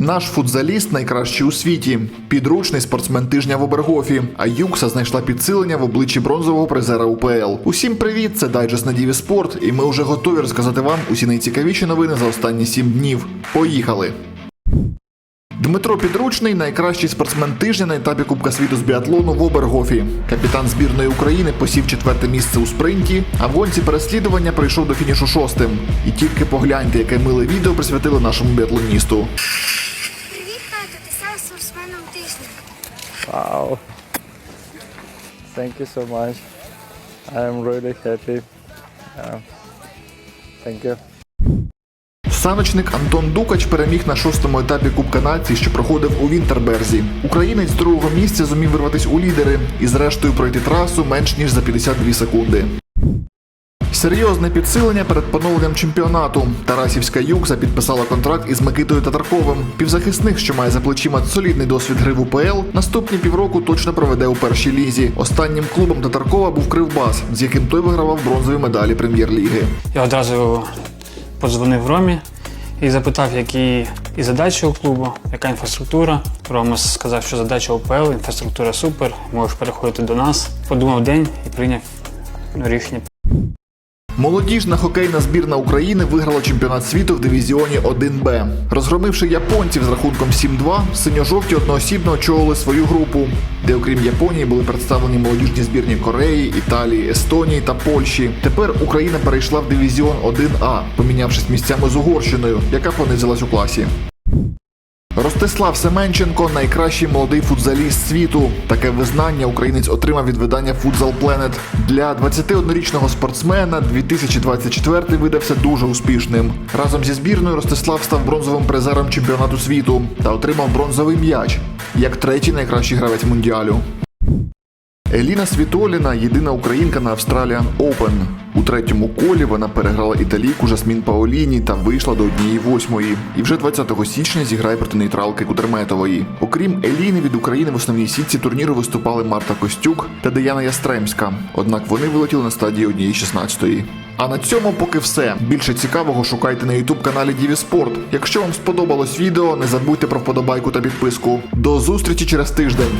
Наш футзаліст найкращий у світі. Підручний спортсмен тижня в Обергофі. А Юкса знайшла підсилення в обличчі бронзового призера УПЛ. Усім привіт! Це Дайджест на Діві Спорт, і ми вже готові розказати вам усі найцікавіші новини за останні сім днів. Поїхали! Дмитро Підручний найкращий спортсмен тижня на етапі Кубка світу з біатлону в Обергофі. Капітан збірної України посів четверте місце у спринті, а в гонці переслідування прийшов до фінішу шостим. І тільки погляньте, яке миле відео присвятили нашому біатлоністу. Привіт, тато, ти став тижня. Wow. Thank you so much. I am really happy. Yeah. Thank you. Саночник Антон Дукач переміг на шостому етапі Кубка нації, що проходив у Вінтерберзі. Українець з другого місця зумів вирватися у лідери і зрештою пройти трасу менш ніж за 52 секунди. Серйозне підсилення перед поновленням чемпіонату. Тарасівська Юкса підписала контракт із Микитою Татарковим. Півзахисник, що має за плечима солідний досвід гри в УПЛ, наступні півроку точно проведе у першій лізі. Останнім клубом Татаркова був Кривбас, з яким той вигравав бронзові медалі прем'єр-ліги. Я одразу подзвонив Ромі і запитав, які і задачі у клубу, яка інфраструктура. Рома сказав, що задача УПЛ, інфраструктура супер, можеш переходити до нас. Подумав день і прийняв рішення. Молодіжна хокейна збірна України виграла чемпіонат світу в дивізіоні 1Б. Розгромивши японців з рахунком 7-2, синьо-жовті одноосібно очолили свою групу, де окрім Японії були представлені молодіжні збірні Кореї, Італії, Естонії та Польщі. Тепер Україна перейшла в дивізіон 1А, помінявшись місцями з Угорщиною, яка понизилась у класі. Ростислав Семенченко найкращий молодий футзаліст світу. Таке визнання українець отримав від видання Футзал Пленет. Для 21-річного спортсмена 2024 видався дуже успішним. Разом зі збірною Ростислав став бронзовим призером чемпіонату світу та отримав бронзовий м'яч як третій найкращий гравець мундіалю. Еліна Світоліна єдина українка на Australian Open. У третьому колі вона переграла італійку Жасмін Паоліні та вийшла до однієї восьмої. І вже 20 січня зіграє проти нейтралки Кутерметової. Окрім Еліни від України в основній сітці турніру виступали Марта Костюк та Деяна Ястремська. Однак вони вилетіли на стадії однієї 16-ї. А на цьому поки все. Більше цікавого шукайте на youtube каналі Діві Спорт. Якщо вам сподобалось відео, не забудьте про вподобайку та підписку. До зустрічі через тиждень.